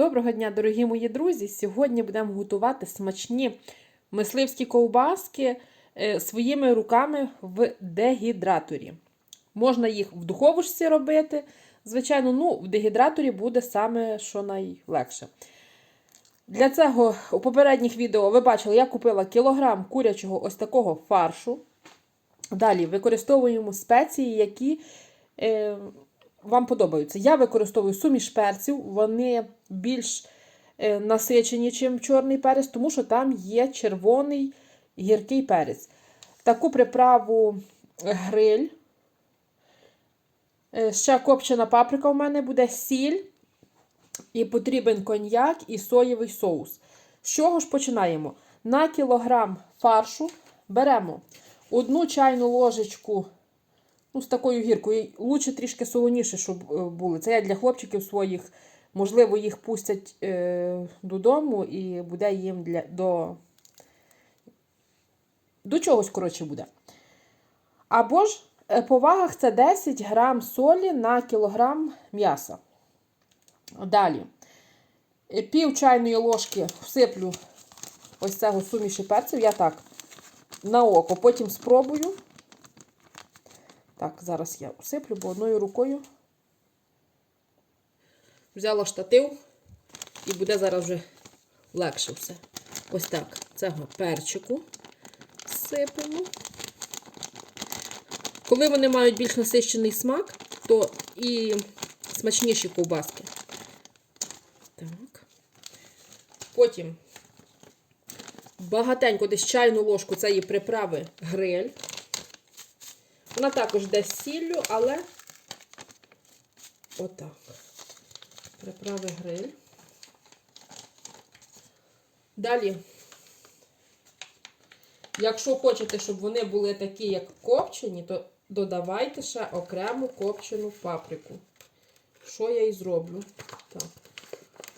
Доброго дня, дорогі мої друзі! Сьогодні будемо готувати смачні мисливські ковбаски е, своїми руками в дегідраторі. Можна їх в духовочці робити. Звичайно, ну, в дегідраторі буде саме що найлегше. Для цього у попередніх відео ви бачили, я купила кілограм курячого ось такого фаршу. Далі використовуємо спеції, які е, вам подобаються. Я використовую суміш перців, вони більш е, насичені, ніж чорний перець, тому що там є червоний гіркий перець. Таку приправу гриль. Е, ще копчена паприка у мене буде сіль. І потрібен коньяк і соєвий соус. З чого ж починаємо? На кілограм фаршу беремо одну чайну ложечку ну, з такою гіркою. Лучше трішки солоніше, щоб е, були. Це я для хлопчиків своїх. Можливо, їх пустять е, додому і буде їм для, до до чогось, коротше, буде. Або ж е, по вагах це 10 грам солі на кілограм м'яса. Далі. Е, Пів чайної ложки всиплю ось цього суміші перців. Я так на око. Потім спробую. Так, зараз я всиплю, бо одною рукою взяла штатив і буде зараз вже легше все. Ось так. Цього перчику сипемо. Коли вони мають більш насищений смак, то і смачніші ковбаски. Так. Потім багатенько десь чайну ложку цієї приправи гриль. Вона також десь сіллю, але отак. Приправи гриль. Далі, якщо хочете, щоб вони були такі, як копчені, то додавайте ще окрему копчену паприку. Що я і зроблю? Так.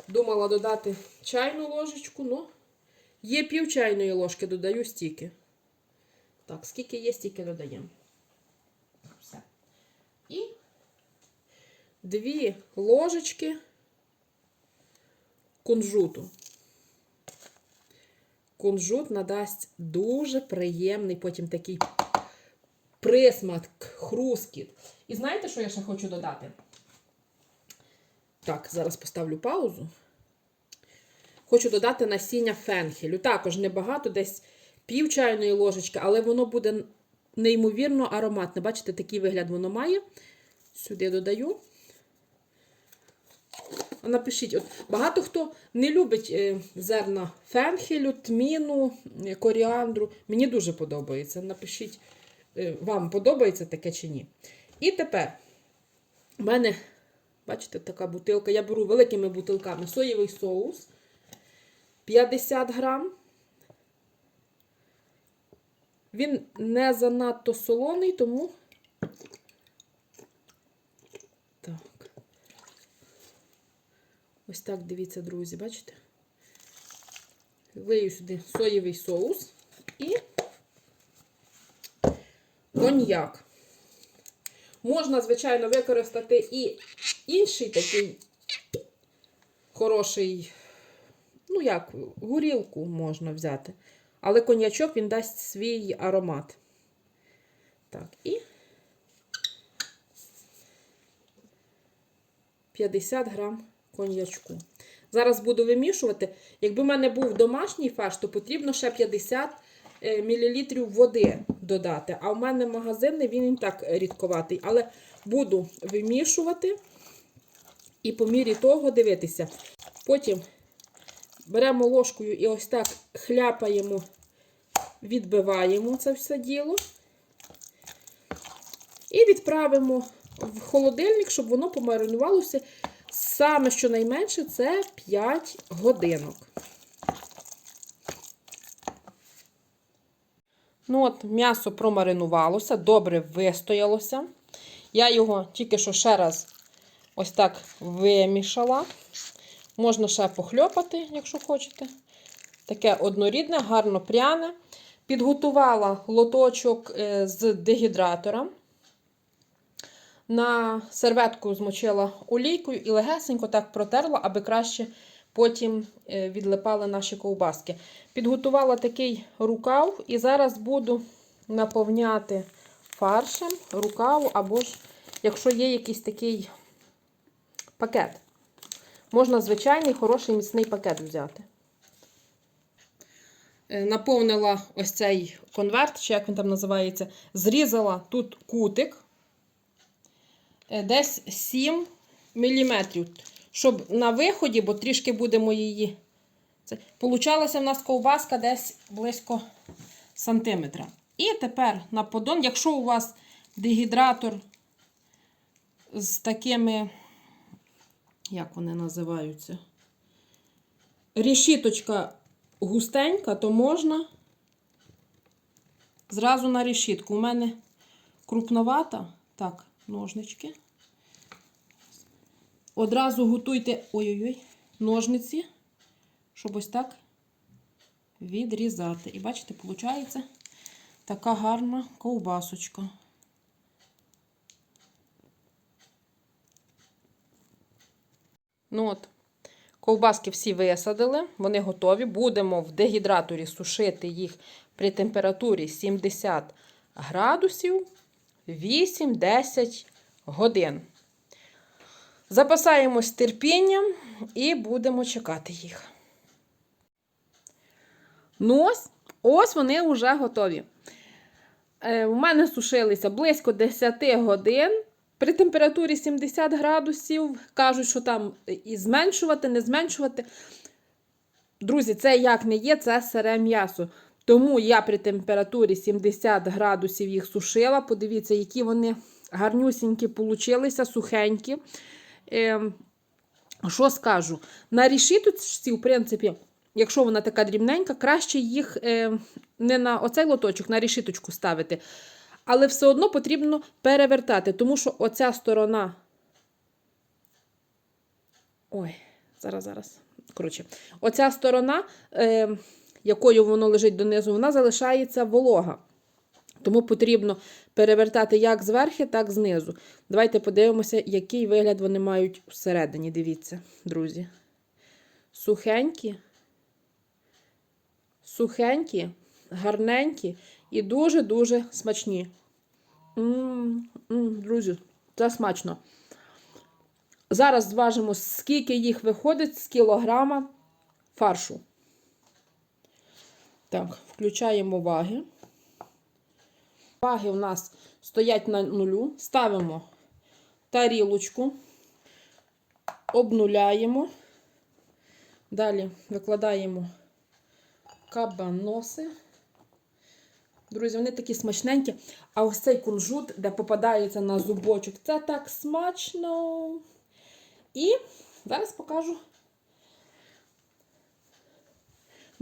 Думала додати чайну ложечку, ну, є пів чайної ложки, додаю стільки. Так, скільки є, стільки додаємо. Дві ложечки кунжуту. Кунжут надасть дуже приємний потім такий присмак, хрускіт. І знаєте, що я ще хочу додати? Так, зараз поставлю паузу. Хочу додати насіння фенхелю. Також небагато, десь пів чайної ложечки, але воно буде неймовірно ароматне. Бачите, такий вигляд воно має. Сюди додаю. Напишіть, от багато хто не любить е, зерна фенхелю, тміну, е, коріандру. Мені дуже подобається. Напишіть, е, вам подобається таке чи ні. І тепер в мене, бачите, така бутилка. Я беру великими бутилками соєвий соус 50 грам. Він не занадто солоний, тому Ось так, дивіться, друзі, бачите? Лию сюди соєвий соус і коньяк. Можна, звичайно, використати і інший такий хороший, ну як, горілку можна взяти. Але коньячок він дасть свій аромат. Так, і 50 грам коньячку. Зараз буду вимішувати. Якби в мене був домашній фарш, то потрібно ще 50 мл води додати. А в мене магазинний, він і так рідковатий. Але буду вимішувати і по мірі того дивитися. Потім беремо ложкою і ось так хляпаємо, відбиваємо це все діло. І відправимо в холодильник, щоб воно помаринувалося. Саме що найменше це 5 годинок. Ну от, м'ясо промаринувалося, добре вистоялося. Я його тільки що ще раз ось так вимішала. Можна ще похльопати, якщо хочете. Таке однорідне, гарно пряне. Підготувала лоточок е, з дегідратора. На серветку змочила олійкою і легесенько так протерла, аби краще потім е, відлипали наші ковбаски. Підготувала такий рукав і зараз буду наповняти фаршем рукаву, або ж, якщо є якийсь такий пакет. Можна звичайний хороший міцний пакет взяти. Е, Наповнила ось цей конверт, чи як він там називається, зрізала тут кутик десь 7 мм, щоб на виході, бо трішки будемо її. Це, получалася в нас ковбаска десь близько сантиметра. І тепер на подон, якщо у вас дегідратор з такими, як вони називаються, решіточка густенька, то можна зразу на решітку. У мене крупновата. Так, ножнички. Одразу готуйте ой-ой-ой, ножниці, щоб ось так відрізати. І бачите, виходить така гарна ковбасочка. Ну от, ковбаски всі висадили, вони готові. Будемо в дегідраторі сушити їх при температурі 70 градусів 8-10 годин. Запасаємось терпінням і будемо чекати їх. Ну ось, ось вони вже готові. Е, у мене сушилися близько 10 годин. При температурі 70 градусів кажуть, що там і зменшувати, не зменшувати. Друзі, це як не є, це сире м'ясо. Тому я при температурі 70 градусів їх сушила. Подивіться, які вони гарнюсінькі получилися, сухенькі. Е, що скажу? На рішіточці, в принципі, якщо вона така дрібненька, краще їх е, не на оцей лоточок, на рішіточку ставити. Але все одно потрібно перевертати, тому що оця сторона. Ой, зараз, зараз. Коротше, оця сторона, е, якою воно лежить донизу, вона залишається волога. Тому потрібно перевертати як зверху, так знизу. Давайте подивимося, який вигляд вони мають всередині. Дивіться, друзі. Сухенькі, сухенькі, гарненькі і дуже-дуже смачні. М -м -м, друзі, це смачно. Зараз зважимо, скільки їх виходить з кілограма фаршу. Так, включаємо ваги. Ваги у нас стоять на нулю. Ставимо тарілочку, обнуляємо. Далі викладаємо кабаноси. Друзі, вони такі смачненькі. А ось цей кунжут, де попадається на зубочок, це так смачно. І зараз покажу.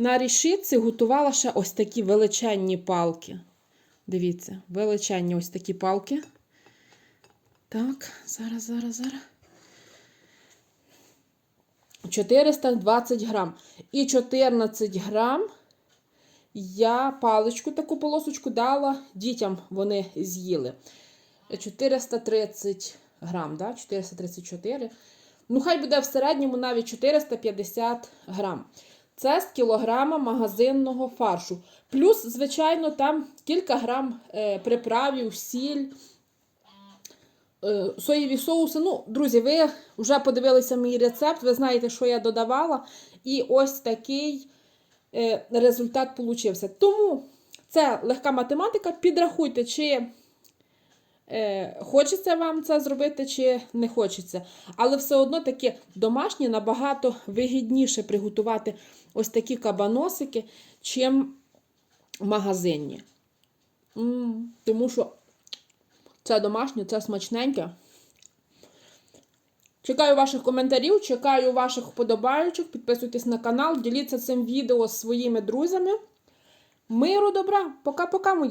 На рішітці готувала ще ось такі величенні палки. Дивіться, величенні ось такі палки. Так, зараз, зараз, зараз. 420 грам. І 14 грам я паличку, таку полосочку дала дітям, вони з'їли. 430 грам, да? 434. Ну, хай буде в середньому навіть 450 грам. Це з кілограма магазинного фаршу. Плюс, звичайно, там кілька грам е, приправів, сіль, е, соєві соуси. Ну, друзі, ви вже подивилися мій рецепт, ви знаєте, що я додавала. І ось такий е, результат получився. Тому це легка математика. Підрахуйте, чи хочеться вам це зробити, чи не хочеться. Але все одно таке домашнє набагато вигідніше приготувати ось такі кабаносики, чим магазинні. -м, тому що це домашнє, це смачненьке. Чекаю ваших коментарів, чекаю ваших вподобайочок. Підписуйтесь на канал, діліться цим відео з своїми друзями. Миру добра! Пока-пока, мої!